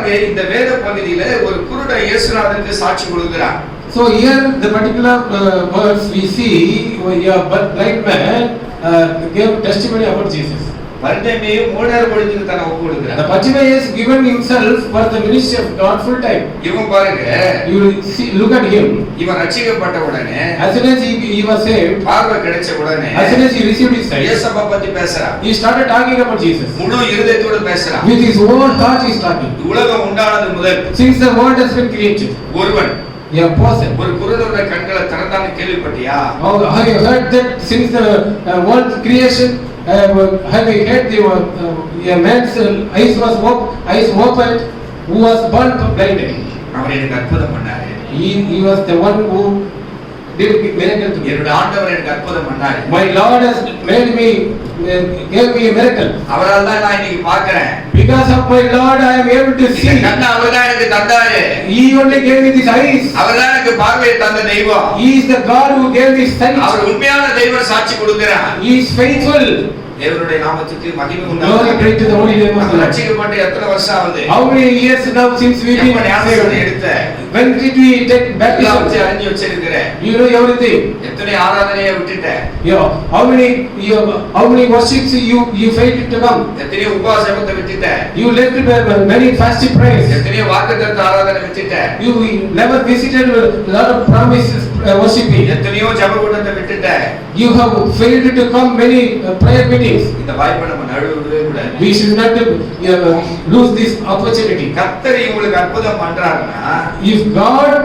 பாருங்க இந்த வேத பகுதியில ஒரு குருட இயேசுநாதனுக்கு சாட்சி கொடுக்கிறார் So here the particular uh, verse we see where a blind man uh, gave testimony about Jesus. பரிதேமியும் Munnar பொழுதுக்கு தன்னை ஒப்பு கொடுக்கிறார் The Bartimaeus given himself for the ministry of God full time. இவன் பாருங்க You will see, look at him. இவன் ரட்சிக்கப்பட்ட உடனே As soon as he, he was saved, பார்வை கிடைச்ச உடனே as soon as he received his sight, இயேசப்பா பத்தி பேசுறான் he started talking about Jesus. முழு இருதயத்தோட பேசுறான் With his own heart he is talking. உலகம் உண்டானது முதல் Since the world has been created, ஒருவன் a person. ஒரு குருடனுடைய கண்களை திறந்தான்னு கேள்விப்பட்டியா Oh, have you heard that since the uh, world creation, uh, have you heard the uh, a man's uh, eyes was op- eyes opened, who was born blinded? அவர் எனக்கு அற்புதம் பண்ணாரு He, he was the one who did miracle to me. என்னோட ஆண்டவர் எனக்கு அற்புதம் பண்ணாரு My Lord has made me, uh, gave me a miracle. அவரால் தான் நான் இன்னைக்கு Because of my Lord, I am able to இந்த see. கண்ணை அவர் தான் எனக்கு தந்தாரு He only gave me these eyes. அவர் தான் எனக்கு பார்வையை தந்த தெய்வம் He is the God who gave me sight. அவர் உண்மையான தெய்வம் சாட்சி கொடுக்கிறார் He is faithful. தேவனுடைய நாமத்துக்கு மகிமை. ரட்சிக்கப்பட்டு எத்தனை வருஷம் ஆகுது How many years now since we been? எடுத்த When did we take baptism? அறிஞ்சு வச்சிருக்கிறேன் You know everything. எத்தனை ஆராதனையை விட்டுட்டேன் You know, how many you, how many worships you you failed to come? எத்தனையோ உபவாசத்தை விட்டுட்டேன் You left uh, many fasting prayers. எத்தனையோ வாக்குத்தத்த ஆராதனை விட்டுட்டேன் You never visited lot of promises uh, worshiping. எத்தனையோ ஜப கூட்டத்தை விட்டுட்டேன் You have failed to come many uh, prayer meetings. இந்த வாய்ப்பை நம்ம நழுவவே கூடாது We should not uh, lose this opportunity. கர்த்தர் உங்களுக்கு அற்புதம் பண்றாருன்னா If God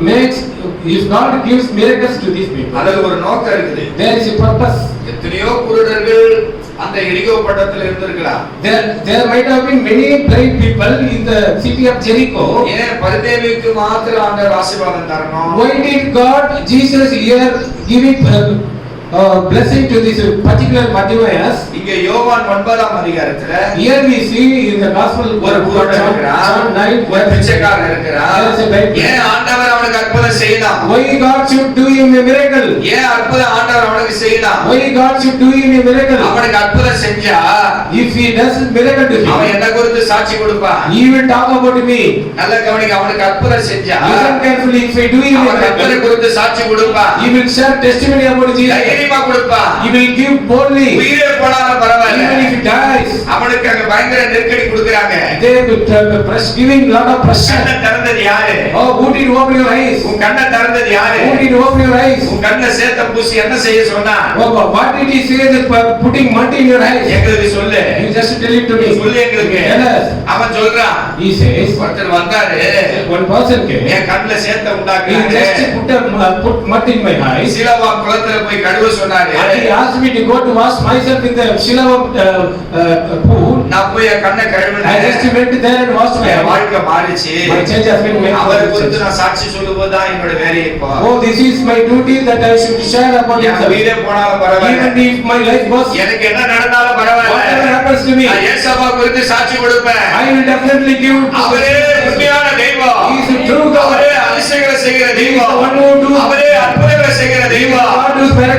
makes, if God gives miracles to these people, அதுல ஒரு நோக்கம் இருக்குது there is a purpose. எத்தனையோ குருடர்கள் அந்த எரிகோ பட்டத்துல இருந்திருக்கலாம் There, there might have been many blind people in the city of Jericho. ஏன் பரிதேவிக்கு மாத்திரம் ஆண்டவர் ஆசீர்வாதம் தரணும் Why did God, Jesus here, giving uh, uh, blessing to this particular Bartimaeus? இங்க யோவான் ஒன்பதாம் அதிகாரத்துல Here we see in the Gospel ஒரு குருடன் இருக்கிறான் John 9, ஒரு பிச்சைக்காரன் இருக்கிறான் ஏன் ஆண்டவர் அவனுக்கு அற்புதம் செய்யலாம் Why God should do him a miracle? ஏன் அற்புதம் ஆண்டவர் அவனுக்கு செய்யலாம் Why God should do him a miracle? அவனுக்கு அற்புதம் செஞ்சா If he does miracle to அவன் him, என்ன குறித்து சாட்சி கொடுப்பான் he will talk about me. நல்ல கவனிக்க அவனுக்கு அற்புதம் செஞ்சா Listen carefully, if I do him a அவன் கர்த்தரை miracle, குறித்து சாட்சி கொடுப்பான் he will share testimony about Jesus. தைரியமா கொடுப்பான் He will give boldly, உயிரே போனாலும் even பரவாயில்ல if he dies. அவனுக்கு அங்க பயங்கர நெருக்கடி கொடுக்கறாங்க. They will uh, press, giving lot of pressure. கண்ணை திறந்தது யாரு Oh, who did open your eyes? உன் கண்ணை திறந்தது யாரு Who did open your eyes? உன் கண்ணை சேர்த்த பூசி என்ன செய்ய சொன்னா Oh, but what did he say that uh, putting mud in your eyes? எங்களுக்கு சொல்லு You just tell it to me. சொல்லு எங்களுக்கு Tell us. அவன் சொல்றான் He says, ஒருத்தர் வந்தாரு one person came. என் கண்ணுல சேர்த்த He உண்டாக்குறாரு just put, a, uh, put mud in my eyes. சீலவா குளத்துல போய் கழுவ சொன்னாரு And he asked me to go to wash myself in the Shiloh uh, uh, pool. நான் போய் என் கண்ணை I கழுவினேன் just went there and washed my என். வாழ்க்கை மாறிச்சு My change has been made. அவரை குறித்து நான் சாட்சி சொல்லும்போது தான் என்னோட வேலையை Oh, this is my duty that I should share about N it. உயிரே போனாலும் பரவாயில்ல Even if my life was, எனக்கு என்ன நடந்தாலும் whatever பரவாயில்ல happens to me, நான் ஏசப்பா குறித்து சாட்சி கொடுப்பேன் I will definitely give. அவரே உண்மையான தெய்வம் He is a true God. அவரே அதிசயங்களை செய்கிற He தெய்வம். அவரே அற்புதங்களை செய்கிற தெய்வம்.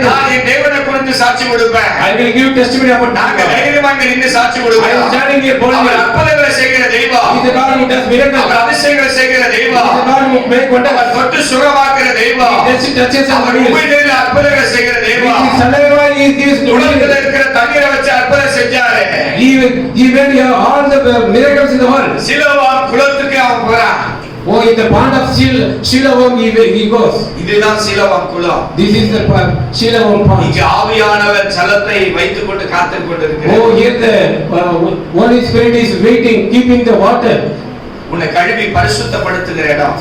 நான் என் தேவனை குறித்து சாட்சி கொடுப்பேன் I will give testimony about நாங்க God. தைரியமா இங்க நின்று சாட்சி I am கொடுப்போம் standing here boldly. அற்புதங்களை செய்கிற தெய்வம் He God who does miracles. அவர் அதிசயங்களை செய்கிற He தெய்வம் God who make wonders. அவர் தொட்டு சுகமாக்குற தெய்வம் He touches- அவர். உண்மையிலே அற்புதங்களை செய்கிற தெய்வம் his saliva, he gives உலகத்துல. இருக்கிற தண்ணீரை வச்சு அற்புதம் செஞ்சாரு He, he made uh, all the uh, miracles in the world. சிலவா குளத்துக்கு Oh, in the pond of Shil, Shiloh he, he goes. இதுதான் சிலவம் குளம் This is the uh, Shiloh pond. இங்க ஆவியானவர் ஜலத்தை வைத்துக் கொண்டு காத்துக் Oh, கொண்டிருக்கிறார் here the uh, Holy Spirit is waiting, keeping the water. உன்னை கழுவி பரிசுத்தப்படுத்துகிற இடம்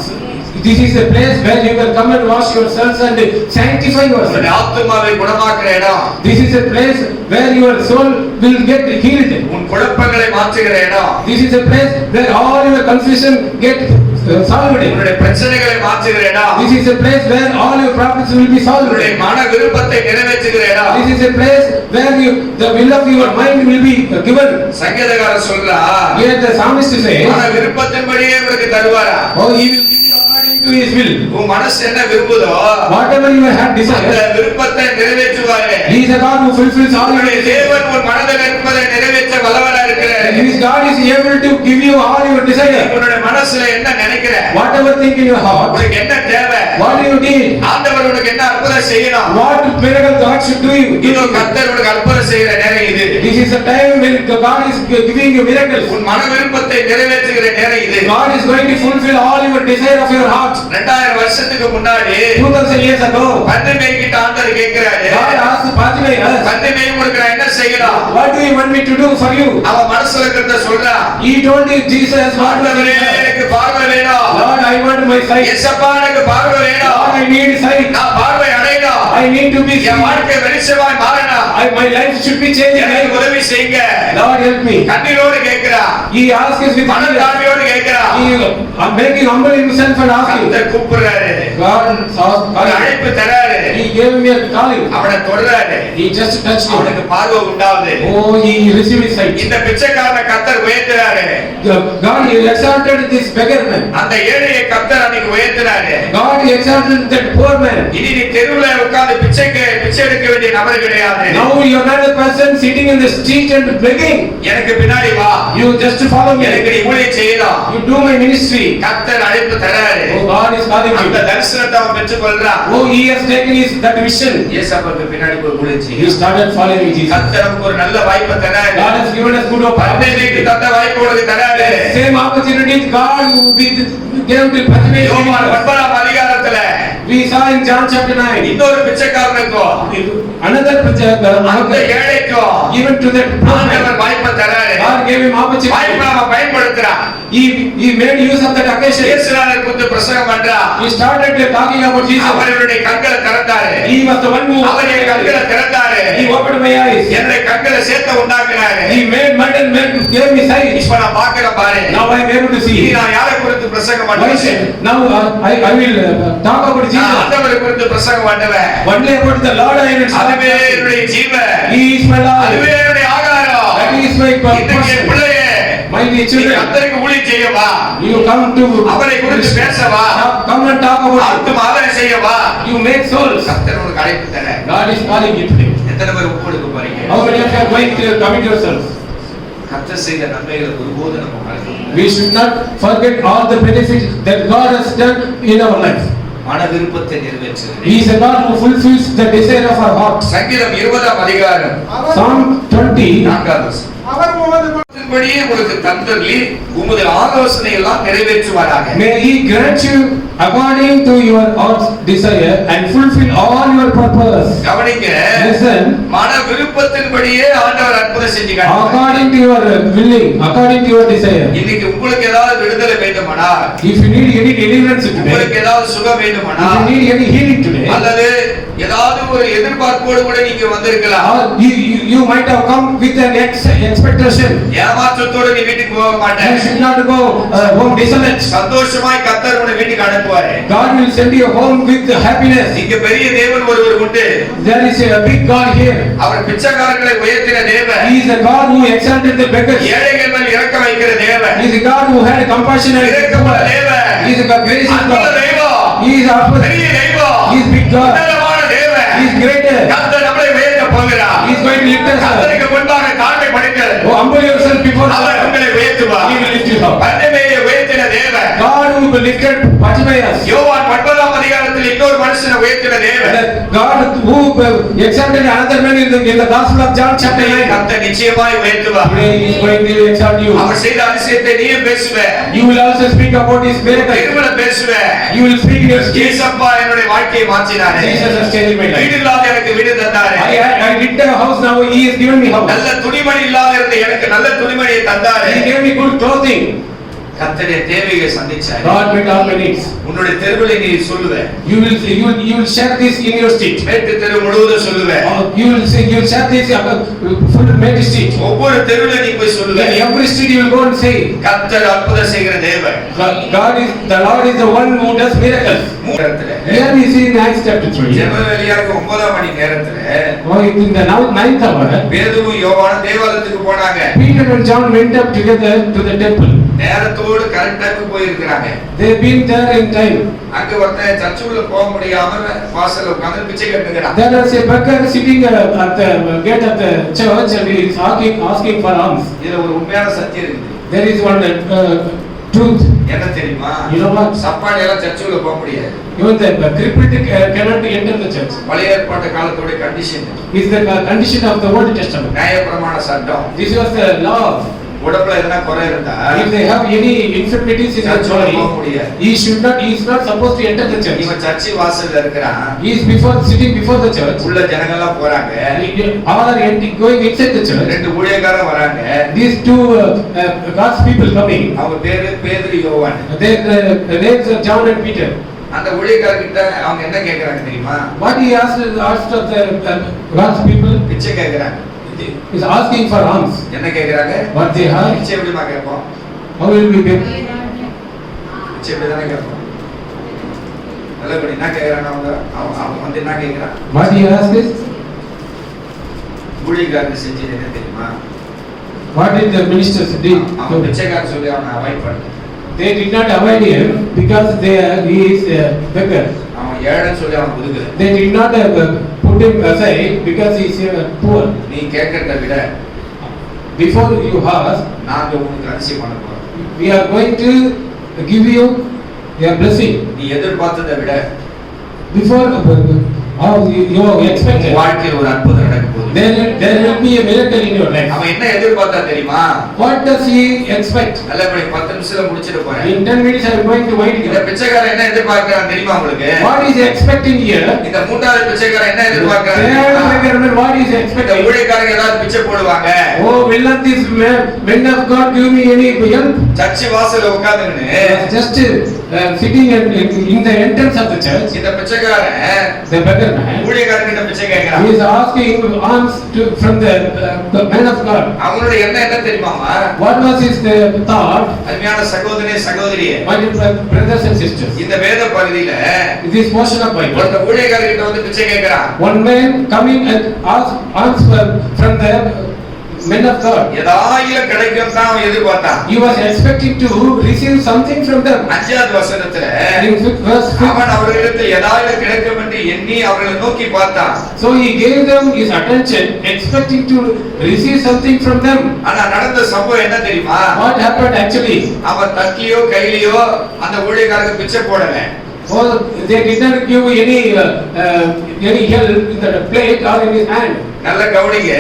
This is the place where you can come and wash yourselves and sanctify yourself. ஆத்துமாவை குணமாக்குற இடம் This is a place where your soul will get healed. உன் குழப்பங்களை மாற்றுகிற இடம் This is a place where all your confusion get uh, solved. உன்னுடைய பிரச்சனைகளை மாற்றுகிற இடம் This is a place where all your problems will be solved. உன்னுடைய மன விருப்பத்தை நிறைவேற்றுகிற இடம் This is a place where you, the will of your mind will be uh, given. சங்கீதக்காரர் சொல்றா Here the psalmist says, மன விருப்பத்தின்படியே உங்களுக்கு தருவாரா Oh, he will give you according to his will. உன் மனசு என்ன விரும்புதோ Whatever you have அந்த desired, விருப்பத்தை நிறைவேற்றுவாரு he is a God who fulfills all your உன்னுடைய desires. தேவன் உன் மனதில் இருப்பதை நிறைவேற்ற வல்லவரா இருக்கிறார் His God is able to give you all your desire. உன்னுடைய மனசுல என்ன நினைக்கிற Whatever think in your heart, உனக்கு என்ன தேவை what do you need? ஆண்டவர் உனக்கு என்ன அற்புதம் செய்யணும் What miracle God should do you? இதோ கர்த்தர் உனக்கு அற்புதம் செய்கிற நேரம் இது This is a time when God is giving you miracles. உன் மன விருப்பத்தை நிறைவேற்றுகிற நேரம் இது God is going to fulfill all your desire of your heart. ரெண்டாயிரம் வருஷத்துக்கு முன்னாடி 2000 years ago, பந்து மேய்கிட்ட ஆண்டவர் கேட்கிறாரு God asked உனக்கு நான் என்ன செய்யலாம் What do you want me to do for you? அவன் மனசுல இருக்கிறத சொல்றான் He told you, Jesus, what do ஆண்டவரே you want? எனக்கு பார்வை வேணும் Lord, I want my sight. எசப்பா எனக்கு பார்வை வேணும் Lord, I need sight. நான் பார்வை அடையணும் I need to be N seen. வாழ்க்கை வெளிச்சமாய் மாறணும் I, my life should be changed. எனக்கு உதவி செய்யுங்க Lord, help me. கண்ணீரோடு கேட்கிறா He asked us with tears. மனத்தாழ்மையோடு கேட்கிறா He uh, making humble himself and asking. கர்த்தர் கூப்பிடுறாரு God. அழைப்பு தராரு He gave me a calling. அவனை தொடராரு He just touched அவனுக்கு him. பார்வை உண்டாவது Oh, he received his sight. இந்த பிச்சைக்காரனை கர்த்தர் உயர்த்துறாரு God he exalted this beggar man. அந்த ஏழையை கர்த்தர் அன்னைக்கு உயர்த்துறாரு God he exalted that poor man. இனி நீ தெருவுல உட்கார்ந்து பிச்சைக்கு பிச்சை எடுக்க வேண்டிய நபர் கிடையாது Now you are not a person sitting in the street and begging. எனக்கு பின்னாடி வா You just follow எனக்கு me. நீ ஊழியம் செய்யலாம் You do my ministry. கர்த்தர் அழைப்பு தராரு Oh, God is calling அந்த you. தரிசனத்தை அவன் பெற்றுக் கொள்றான் Oh, he has taken his that vision. ஏசப்பாக்கு பின்னாடி போய் ஊழியம் He started following Jesus. கர்த்தர் நமக்கு ஒரு நல்ல வாய்ப்பை தராரு God has given us good opportunity. தந்த வாய்ப்பு உனக்கு தராரு Same opportunity God we gave to யோவான் Bartimaeus. ஒன்பதாம் அதிகாரத்துல We saw in John chapter 9. இன்னொரு பிச்சைக்காரனுக்கும் Another picture, அந்த uh, ஏழைக்கும் even to that. ஆண்டவர் வாய்ப்பை தராரு God gave him வாய்ப்பை opportunity. அவன் பயன்படுத்துறான் He, he made use of that occasion. இயேசுநாதர் குறித்து பிரசங்கம் பண்றான் He started talking about Jesus. அவருடைய கண்களை திறந்தாரு He was the one who அவர் என் கண்களை திறந்தாரு He opened my eyes. என்னுடைய கண்களை சேர்த்த உண்டாக்குனாரு He made mud and men gave me sight. இப்ப நான் பார்க்கிறேன் பாரு Now I am able to இனி see. நான் யாரை குறித்து பிரசங்கம் Why பண்ணுவேன் should- Now uh, I, I will uh, talk about நான் Jesus. ஆண்டவரை குறித்து பிரசங்கம் பண்ணுவேன் Only about the Lord I will அதுவே talk. என்னுடைய ஜீவன் He is my அதுவே life. என்னுடைய ஆகாரம் That is my இன்னைக்கு என் purpose. பிள்ளையே My dear நீ children, கர்த்தருக்கு ஊழியம் செய்யவா you come to அவரை குறித்து பேசவா come and talk about ஆத்தும் ஆதாயம் செய்யவா it. You make souls. கர்த்தர் உனக்கு அழைப்பு தர God is calling you today. எத்தனை பேர் ஒப்பு கொடுக்க போறீங்க How many of you are going to commit yourselves? கர்த்தர் செய்த நன்மைகளை ஒருபோது நம்ம மறக்கக்கூடாது. We should not forget all the benefits that God has done in our life. மன விருப்பத்தை நிறைவேற்றுகிறது He is a God who fulfills the desire of our heart. சங்கீதம் இருபதாம் அதிகாரம் Psalm 20, நான்காவது வசனம். அவர் உமது அதன்படியே உங்களுக்கு தந்தருளி உமது ஆலோசனை எல்லாம் நிறைவேற்றுவாராக may He grant you according to your heart's desire and fulfill all your purpose. கவனிங்க Listen, மன விருப்பத்தின்படியே ஆண்டவர் அற்புதம் செஞ்சு காட்டுவார். according to your willing, according to your desire. இன்னைக்கு உங்களுக்கு ஏதாவது விடுதலை வேண்டுமானால் If you need any deliverance today, உங்களுக்கு ஏதாவது சுகம் if வேண்டுமானால் you need any healing today, அல்லது ஏதாவது ஒரு எதிர்பார்ப்போடு கூட நீங்க வந்திருக்கலாம் you, you, you might have come with an ex expectation. ஏமாற்றத்தோடு நீ வீட்டுக்கு போக You மாட்டேன் should not go uh, home desolate. சந்தோஷமாய் கத்தர் உன்னை வீட்டுக்கு அனுப்புவாரு God will send you home with happiness. இங்க பெரிய தேவன் ஒருவர் உண்டு There is a big God here. அவர் பிச்சைக்காரர்களை உயர்த்தின தேவன் He is a God who exalted the beggars. ஏழைகள் மேல் இறக்க வைக்கிற தேவன் He is a God who had compassion and இரக்கமுள்ள தேவன் He is a gracious God. He is our பெரிய தெய்வம் He is big God. He is greater. கர்த்தர் போகிறார் going to lift us up. கர்த்தருக்கு முன்பாக தாழ்மை படுங்கள் Oh, humble yourself before அவர் God. உங்களை உயர்த்துவார் உயர்த்தின தேவன் Bartimaeus. யோவான் ஒன்பதாம் அதிகாரத்தில் இன்னொரு மனுஷனை உயர்த்தின தேவன் And God who exalted another man in the, in the Gospel of John chapter 9. கர்த்தர் நிச்சயமாய் உயர்த்துவார் Today He is going to exalt you. அவர் செய்த அதிசயத்தை நீயும் பேசுவ You will also speak about His miracle. திருமண பேசுவ You will speak in your speech. ஜேசப்பா என்னுடைய வாழ்க்கையை மாற்றினாரு Jesus has changed my life. வீடு இல்லாத எனக்கு வீடு தந்தாரு I, I, I did a house now, He has given me house. நல்ல துணிமணி இல்லாத இருந்த எனக்கு நல்ல துணிமணியை தந்தாரு He gave me good clothing. கர்த்தருடைய தேவையை சந்திச்சாரு God met all my needs. உன்னுடைய தெருவில் நீ சொல்லுவ You will you will, you will share this in your street. மேற்கு தெரு முழுவதும் சொல்லுவ You will say you will share this uh, full main street. ஒவ்வொரு தெருவில் நீ போய் சொல்லுவ In every street you will go and say, கர்த்தர் அற்புதம் செய்கிற தேவன் God is the Lord is the one who does miracles. Here we see in Acts chapter 3. ஜெப வெளியாக ஒன்பதாம் மணி நேரத்துல Oh, in the now ninth hour, பேதுவும் யோவானும் தேவாலயத்துக்கு போனாங்க Peter and John went up together to the temple. நேரத்தோடு correct டைமுக்கு போயிருக்கிறாங்க They've been there in time. அங்க ஒருத்தன் சர்ச்சுக்குள்ள போக முடியாம வாசல்ல உட்கார்ந்து பிச்சை There is a beggar sitting uh, at the gate of the church and he is asking, asking for alms. இதுல ஒரு உண்மையான சத்தியம் இருக்குது There is one uh, truth. என்ன தெரியுமா what? சப்பானி எல்லாம் சர்ச்சுக்குள்ள போக முடியாது Even the crippled uh, cannot enter the church. பழைய ஏற்பாட்டு காலத்தோட condition Is the uh, condition of the Old Testament. நியாயப்பிரமாண சட்டம் This was the law. உடம்புல எதனா குறை இருந்தா If they have any infirmities in the சர்ச்சுக்குள்ள போக body, முடியாது he should not, he is not supposed to enter the church. இவன் church வாசல்ல இருக்கிறான் He is before, sitting before the church. உள்ள ஜனங்கள்லாம் போறாங்க All are empty, going inside the church. ரெண்டு ஊழியக்காரன் வராங்க These two uh, uh, God's people coming, அவங்க பேரு பேதுரு யோவான் their uh, names are John and Peter. அந்த ஊழியக்காரர்கிட்ட அவங்க என்ன கேக்குறாங்க தெரியுமா What he asked, asked of the uh, God's people பிச்சை கேக்குறாங்க is asking for alms. என்ன கேக்குறாங்க? What they have, பிச்சை எப்படிமா கேட்போம்? How will we pay? பிச்சை எப்படி தானே கேட்போம். நல்லபடி என்ன கேக்குறாங்க அவங்க? அவங்க அவங்க வந்து என்ன கேக்குறான் What he asked is, ஊழியக்காரங்க செஞ்சது என்ன தெரியுமா? what did the ministers do? அவன் பிச்சைக்காரன் சொல்லி அவனை அவாய்ட் பண்ண. They did not avoid him because they he is a beggar. அவன் ஏழைன்னு சொல்லி அவன் ஒதுக்குற They did not uh, put him aside because he is uh, poor. நீ கேட்கறத விட Before you ask, நாங்க உனக்கு அதிசயம் பண்ண போறோம் we are going to give you a blessing. நீ எதிர்பார்த்ததை விட Before uh, how you, you expected, உன் வாழ்க்கையில் ஒரு அற்புதம் நடக்க போகுது there, there will be a miracle in your life. அவன் என்ன எதிர்பார்த்தா தெரியுமா What does he expect? நல்லபடி பத்து நிமிஷத்துல முடிச்சிட்டு போறேன் In 10 minutes, I am going to wind இந்த you. பிச்சைக்காரன் என்ன எதிர்பார்க்கிறான் தெரியுமா உங்களுக்கு What is he expecting here? இந்த மூன்றாவது பிச்சைக்காரன் என்ன எதிர்பார்க்கிறான் Third தெரியுமா? beggar, what is he இந்த expecting? ஊழியக்காரங்க ஏதாவது பிச்சை போடுவாங்க Oh, will not this man, men of God give me any help? Church வாசல்ல உட்கார்ந்துன்னு Just uh, sitting in, in the entrance of the church, இந்த பிச்சைக்காரன் the beggar man, ஊழியக்காரன் கிட்ட பிச்சை he கேட்கிறான் is asking alms to, from the, uh, the man of God. அவங்களோட எண்ணம் என்ன தெரியுமாமா What was his uh, thought? அருமையான சகோதரி சகோதரியே My dear brothers and sisters, இந்த வேத பகுதியில this portion of Bible, ஒருத்த ஊழியக்காரர்கிட்ட வந்து பிச்சை கேட்கிறான் one man coming and ask for- from the men of God. ஏதாயிலும் கிடைக்கும் தான் அவன் எதிர்பார்த்தான் He was expecting to receive something from them. அஞ்சாவது வசனத்துல அவன் அவர்களிடத்தில் ஏதாவது கிடைக்கும் என்று எண்ணி அவர்களை நோக்கி பார்த்தான் so he gave them his attention, expecting to receive something from them. ஆனா நடந்த சம்பவம் என்ன தெரியுமா What happened actually? அவன் தட்டிலையோ கையிலயோ அந்த ஊழியக்காரருக்கு பிச்சை போடல Oh, they did not give any uh, uh, any help in the plate or in his hand. நல்ல கவனிங்க.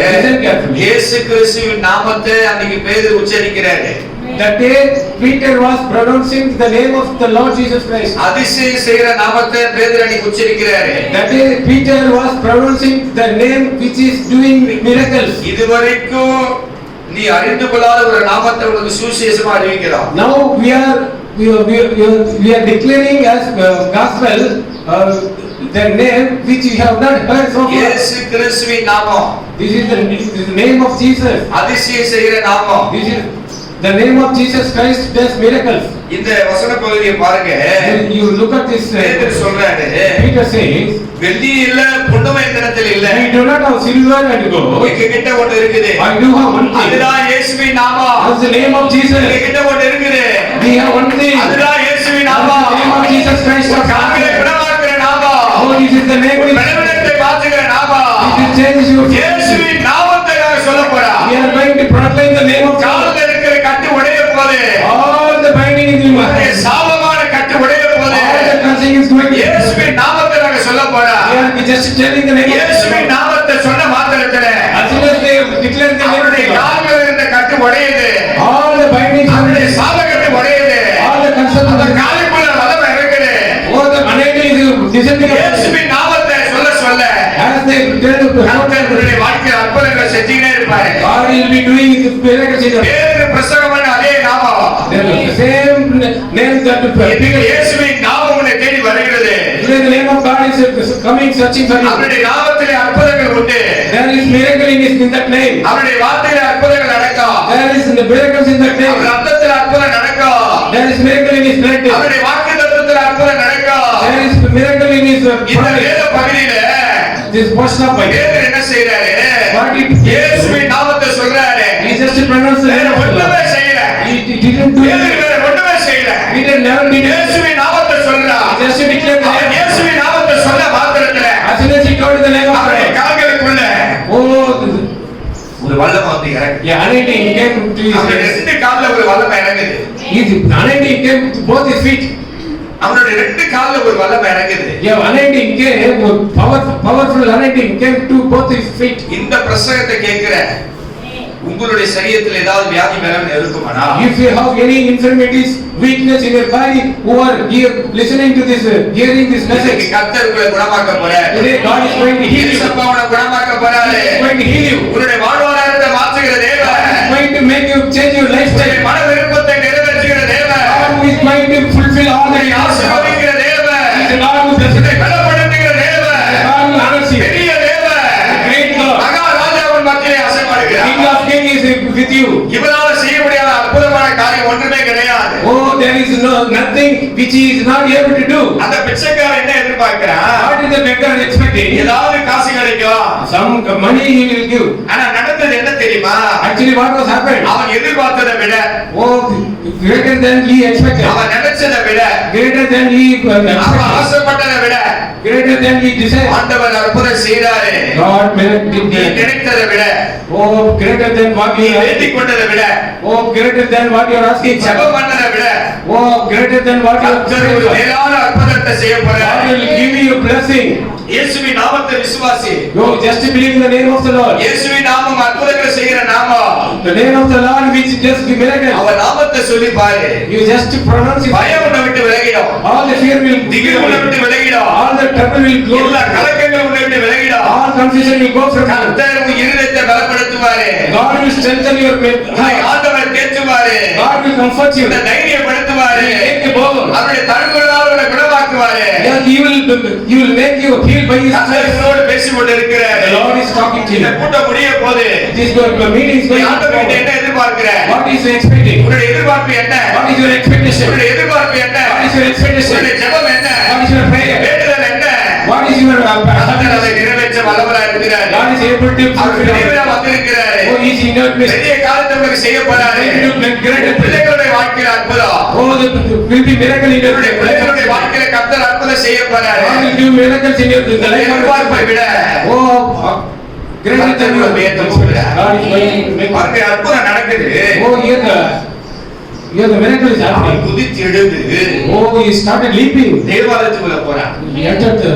இயேசு கிறிஸ்துவின் நாமத்தை அன்னைக்கு பேரு உச்சரிக்கிறாரு That day, Peter was pronouncing the name of the Lord Jesus Christ. அதிசயம் செய்யற நாமத்தை பேதர் அன்னைக்கு உச்சரிக்கிறாரு That day, Peter was pronouncing the name which is doing miracles. இதுவரைக்கும் நீ அறிந்து கொள்ளாத ஒரு நாமத்தை உனக்கு சுவிசேஷமா அறிவிக்கிறோம் Now we are, we are, we are, we are declaring as uh, gospel uh, the name which you have not heard so far. இயேசு கிறிஸ்துவின் நாமம் This is the, the name of Jesus. நாமம் This is the name of Jesus Christ does miracles. இந்த வசன பகுதியை பாருங்க you look at this, Peter uh, சொல்றாரு Peter says, வெள்ளி இல்ல பொண்ணுமை இடத்தில் இல்ல We do not have silver and gold. எங்க கிட்ட ஒண்ணு இருக்குது I do have one thing. அதுதான் இயேசுவின் நாமம் That's the name of எங்க Jesus. கிட்ட ஒண்ணு இருக்குது We have one thing. அதுதான் இயேசுவின் That's நாமம் the name of Jesus Christ நாமம் Oh, this is the name which பலவீனத்தை மாற்றுகிற நாமம் it will change you. இயேசுவின் நாமத்தை நாங்க சொல்ல போறோம் We are going to proclaim the name of God. காலில் இருக்கிற கட்டு உடைய போது All the binding is in my உன்னுடைய hand. சாபமான கட்டு உடைய போது All the cursing is going to இயேசுவின் நாமத்தை நாங்க சொல்ல போறோம் We are just telling the name of இயேசுவின் God. நாமத்தை சொன்ன மாத்திரத்துல As soon as they declare the name அவருடைய of God, கால்கள் இருந்த கட்டு உடையுது all the bindings are அவருடைய சாப கட்டு உடையுது all the concerns அந்த of the காலிக்குள்ள வதம் இருக்குது all the unending is descending upon them. இயேசுவின் நாமத்தை சொல்ல சொல்ல வாழ்க்கையில் அற்புதங்களை செஞ்சுக்கிட்டே இருப்பாரு God will be doing his miracles in your பேரு பிரசங்கம் பண்ண அதே நாமம் The same name that இன்னைக்கு இயேசுவின் நாமம் உன்னை தேடி வருகிறது Today the name of God is coming searching for you. அவருடைய நாமத்திலே அற்புதங்கள் உண்டு There is miracle in, his, in that name. அவருடைய வார்த்தையில அற்புதங்கள் நடக்கும் There is the miracles in that our name. ரத்தத்தில் அற்புதம் நடக்கும் There is miracle in his blood. அவருடைய வாக்கு தத்துவத்தில் அற்புதம் நடக்கும் There is miracle in his uh, இந்த. வேத பகுதியில This portion of Bible. Peter என்ன did இயேசுவின் நாமத்தை சொல்றாரு He just pronounced வேற ஒண்ணுமே. செய்யல He didn't do வேறு ஒண்ணுமே செய்யல He didn't never did. இயேசுவின் நாமத்தை சொல்றா just declared the. இயேசுவின் நாமத்தை சொன்ன மாத்திரத்துல As soon as he told the name of அவருடைய God. கால்களுக்குள்ள Oh, the- ஒரு வல்லமை வந்து இறங்கு yeah, anointing came to his அவனுடைய hands. ரெண்டு கால்ல ஒரு வல்லமை இறங்குது came to both his feet. அவனுடைய ரெண்டு கால்ல ஒரு வல்லமை இறங்குது Yeah, anointing came, power, powerful anointing came to both his feet. இந்த பிரசங்கத்தை கேட்கிற உங்களுடைய சரீரத்தில் ஏதாவது வியாதி பலன் இருக்குமானா If you have any infirmities, weakness in your body, who are here listening to this, uh, hearing this இன்னைக்கு message, கர்த்தர் உங்களை குணமாக்க போறார் today God is going to heal you. இயேசப்பா உன்னை குணமாக்க போறாரு He is going to heal you. உன்னுடைய வாழ்வாதாரத்தை மாற்றுகிற God is தேவன் going to make you change your உன்னுடைய lifestyle. மன விருப்பத்தை நிறைவேற்றுகிற தேவன் God who is going to fulfill all the உன்னை ஆசீர்வதிக்கிற தேவன் He is the God who blesses உன்னை you. பலப்படுத்துகிற தேவன் The God who honors you. பெரிய தேவன் Great God. மகா ராஜாவின் மத்தியிலே அசைப்படுகிறார் King of Kings is with you. இவரால செய்ய முடியாத அற்புதமான காரியம் ஒன்றுமே கிடையாது Oh, there is no nothing which he is not able to do. அந்த பிச்சைக்காரன் என்ன எதிர்பார்க்கிறான் What is the beggar expecting? ஏதாவது காசு கிடைக்கும் Some money he will give. ஆனா நடந்தது என்ன தெரியுமா Actually, what was happened? அவன் எதிர்பார்த்ததை விட Oh, greater than he expected. அவன் நினைச்சதை விட than he uh, அவன். ஆசைப்பட்டதை விட Greater than he desired. ஆண்டவர் அற்புதம் செய்தாரு God made நீ it. நினைத்ததை விட Oh, greater than what நீ you வேண்டிக் கொண்டதை விட Oh, greater than what you are asking for. ஜெபம் பண்ணதை விட Oh, greater than what you are கர்த்தர் ஒரு praying for. மேலான அற்புதத்தை செய்ய God போறார் will give you a blessing. இயேசுவின் நாமத்தை விசுவாசி You just believe in the name of the Lord. இயேசுவின் நாமம் அற்புதங்களை செய்கிற நாமம் The name of the Lord which just give miracle. அவர் நாமத்தை சொல்லி பாரு You just pronounce it. பயம் உன்னை விட்டு விலகிடும் All the fear will திகில் உன்னை விட்டு விலகிடும் All the trouble will go. எல்லா கலக்கங்கள் உன்னை விட்டு விலகிடும் All confusion will go from you. கர்த்தர் உன் இருதயத்தை பலப்படுத்துவாரு God will strengthen your உன்னை heart. ஆண்டவர் தேற்றுவாரு God will comfort you. உன்னை தைரியப்படுத்துவாரு Make you bold. அவருடைய தழும்புகளால் உன்னை குணமாக்குவாரு Yeah, He will He will make you heal by His கர்த்தர் strength. உன்னோடு பேசிக் கொண்டிருக்கிறார் The Lord is talking to இந்த you. கூட்டம் முடிய போது This go- the meeting is நீ going ஆண்டவர் கிட்ட on. என்ன எதிர்பார்க்கிற What is you expecting? உன்னுடைய எதிர்பார்ப்பு என்ன What is your expectation? உன்னுடைய எதிர்பார்ப்பு என்ன What is your expectation? உன்னுடைய ஜெபம் என்ன What is your prayer? வேண்டுதல் என்ன Uh, கர்த்தர் அதை? நிறைவேற்ற வல்லவராக இருக்கிறார் God is able to our all. வந்திருக்கிறாரு Oh, He is in your midst. பெரிய காலத்தை உங்களுக்கு செய்ய போறாரு He will make great உன் பிள்ளைகளுடைய வாழ்க்கையில அற்புதம் Oh, the, the, will be miracle in your உன்னுடைய life. பிள்ளைகளுடைய வாழ்க்கையில கர்த்தர் அற்புதம் செய்ய போறாரு God will do miracles in your in the life of எதிர்பார்ப்பை your விட Oh, uh, greater than your God is going to make. பாருங்க அற்புதம் நடக்குது Oh, here the here the miracle is அவன் happening. குதித்து எழுது Oh, he started leaping. தேவாலயத்துக்குள்ள போறான் He entered the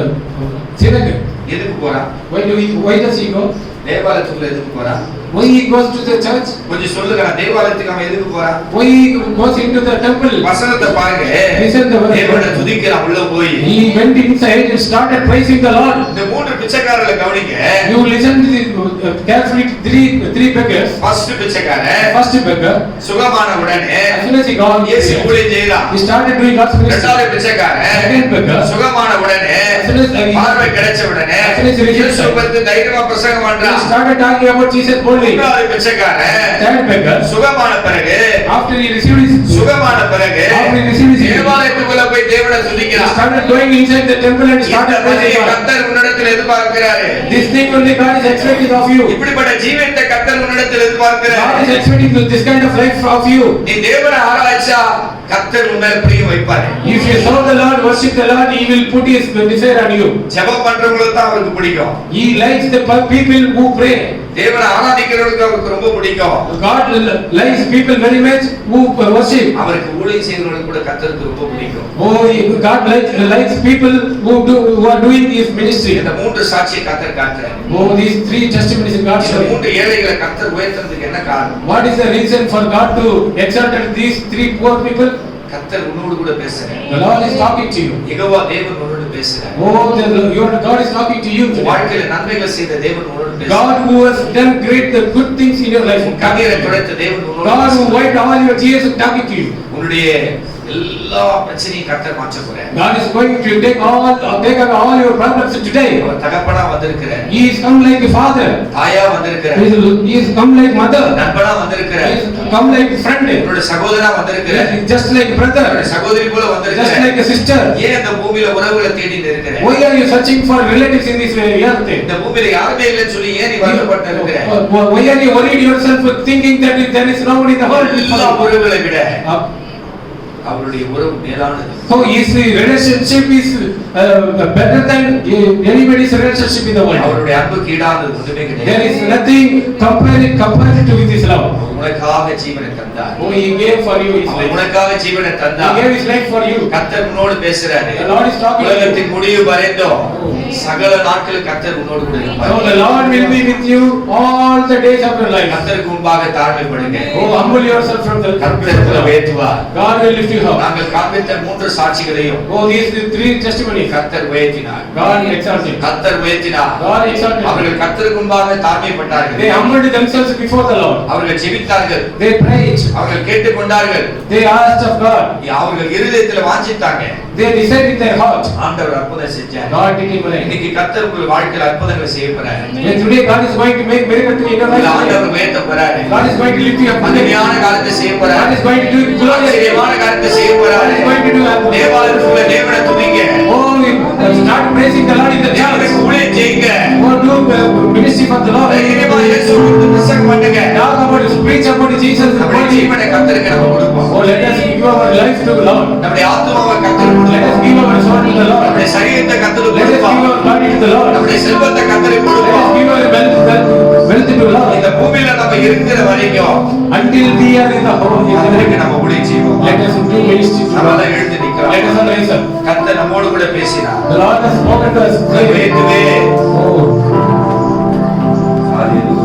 uh, synagogue. எதுக்கு போறான் Why do he? Why does he go? தேவாலயத்துக்குள்ள எதுக்கு போறான் Why he goes to the church? கொஞ்சம் சொல்லுங்க தேவாலயத்துக்கு அவன் எதுக்கு போறான் Why he goes into the temple? வசனத்தை பாருங்க Listen the word. தேவனை துதிக்கிறான் உள்ள போய் He went inside and started praising the Lord. இந்த மூன்று பிச்சைக்காரர்களை கவனிங்க You listen to the, uh, carefully three three beggars. First Pichaikkaran First beggar, சுகமான உடனே as soon as he got இயேசு ஊழியம் செய்யலாம் he started doing God's ministry. இரண்டாவது பிச்சைக்காரன் Second beggar, சுகமான உடனே as soon as he, பார்வை கிடைச்ச உடனே As soon as he received இயேசு பத்தி தைரியமா பிரசங்கம் he பண்றான் started talking about Jesus boldly. மூன்றாவது பிச்சைக்காரன் Third beggar, சுகமான பிறகு after he received his, சுகமான பிறகு after he received his, he தேவாலயத்துக்குள்ள போய் தேவனை துதிக்கிறான் started going inside the temple and இந்த started praising பணியை God. கர்த்தர் உன்னிடத்தில் எதிர்பார்க்கிறாரு This thing only God is expecting of you. இப்படிப்பட்ட ஜீவியத்தை கர்த்தர் உன்னிடத்தில் God எதிர்பார்க்கிறார் is expecting this kind of life of you. நீ தேவனை ஆராய்ச்சா கர்த்தர் உன்னை பிரியம் வைப்பாரு If you serve the Lord, worship the Lord, He will put His desire on you. ஜெபம் பண்றவங்களுக்கு தான் அவருக்கு பிடிக்கும் He likes the people who pray. தேவனை ஆராதிக்கிறவங்களுக்கு அவருக்கு ரொம்ப பிடிக்கும் God likes people very much who worship. அவருக்கு ஊழியம் செய்கிறவங்களுக்கு கூட கர்த்தருக்கு ரொம்ப பிடிக்கும் Oh, God likes, likes people who do who are doing His ministry. இந்த மூன்று சாட்சியை கர்த்தர் காட்டுறார் Oh, these three testimonies in God's இந்த story. மூன்று ஏழைகளை கர்த்தர் உயர்த்துறதுக்கு என்ன காரணம் What is the reason for God to exalt these three poor people? கர்த்தர் உன்னோடு கூட பேசுறேன் The Lord is talking to you. Jehovah தேவன் உன்னோடு பேசுறார் Oh, the, your God is talking to you today. வாழ்க்கையில நன்மைகள் செய்த தேவன் உன்னோடு பேசுறார் God who has done great the good things in your life. உன் கண்ணீரை துடைத்த தேவன் உன்னோடு God who பேசுறார். wiped all your tears and talking to you. உன்னுடைய எல்லா பிரச்சனையும் கர்த்தர் மாற்ற போறார் God is going to take all, take away all your problems today. அவர் தகப்பனா வந்திருக்கிறார் He is come like a father. தாயா He வந்திருக்கிறார் is, he is come like mother. நண்பனா He வந்திருக்கிறார் is come like friend. என்னோட சகோதரா வந்திருக்கிறார் He Just like brother. சகோதரி போல Just வந்திருக்கிறார் like a sister. ஏன் இந்த பூமியில உறவுகளை தேடிட்டு இருக்கிற Why are you searching for relatives in this earth? இந்த பூமியில யாருமே இல்லைன்னு சொல்லி ஏன் நீ வருத்தப்பட்டு இருக்கிற Why are you worried yourself thinking that there is nobody in the world? உறவுகளை விட Uh, அவருடைய உறவு மேலானது So his relationship is uh, better than uh, anybody's relationship in the world. அவருடைய அன்புக்கு ஈடானது ஒன்றுமே There கிடையாது is nothing compared compared to with his love. உனக்காக ஜீவனை தந்தார் Oh, he gave for you his our life. உனக்காக ஜீவனை He தந்தார் gave his life for you. கர்த்தர் உன்னோடு பேசுறாரு The Lord is talking to you. உலகத்தின் முடிவு வரைந்தோம் சகல நாட்கள் கர்த்தர் உன்னோடு கூட So இருப்பார் the Lord will be with you all the days of your life. கர்த்தருக்கு முன்பாக தாழ்மைப்படுங்க Oh, humble yourself from the கர்த்தருக்கு உயர்த்துவார் God will lift you up. நாங்கள் காண்பித்த மூன்று சாட்சிகளையும் Oh, these are the three testimonies. கர்த்தர் உயர்த்தினார் God exalted. கர்த்தர் உயர்த்தினார் God exalted. அவர்கள் கர்த்தருக்கு முன்பாக They தாழ்மைப்பட்டார்கள் humbled themselves before the Lord. அவர்கள் ஜெபித்தார்கள் They prayed. அவர்கள் கேட்டுக்கொண்டார்கள் They asked of God. அவர்கள் இருதயத்துல வாஞ்சித்தாங்க They decided in their heart. ஆண்டவர் அற்புதம் செஞ்சார் God did it. இன்னைக்கு கர்த்தர் உங்கள் வாழ்க்கையில் அற்புதங்களை செய்ய போறாரு today God is going to make miracle in your life. ஆண்டவர் உயர்த்த போறாரு God is going to lift you up. மகிமையான காலத்தை செய்ய God போறாரு is going to do glorious. காலத்தை செய்ய God போறாரு is going to do தேவாலயத்துக்குள்ள தேவனை துதிங்க Oh, start praising the Lord in the. தேவனுக்கு ஊழியம் செய்யுங்க Oh, uh, the Lord. தைரியமா இயேசு குறித்து பிரசங்கம் பண்ணுங்க preach about Jesus. the நம்முடைய body. ஜீவனை கர்த்தருக்கு நம்ம கொடுப்போம் Oh, let us give our life to the Lord. நம்முடைய ஆத்துமாவை கர்த்தருக்கு கொடுப்போம். நம்முடைய சரீரத்தை கர்த்தருக்கு us give கொடுப்போம் our body to the Lord. நம்முடைய செல்வத்தை கர்த்தருக்கு கொடுப்போம். இந்த பூமியில நம்ம இருக்கிற வரைக்கும் நம்ம ஊழியம் செய்வோம் நம்ம எழுந்து நிக்கிறோம். கர்த்தர் நம்மோடு கூட பேசினார் Oh, Aleluia.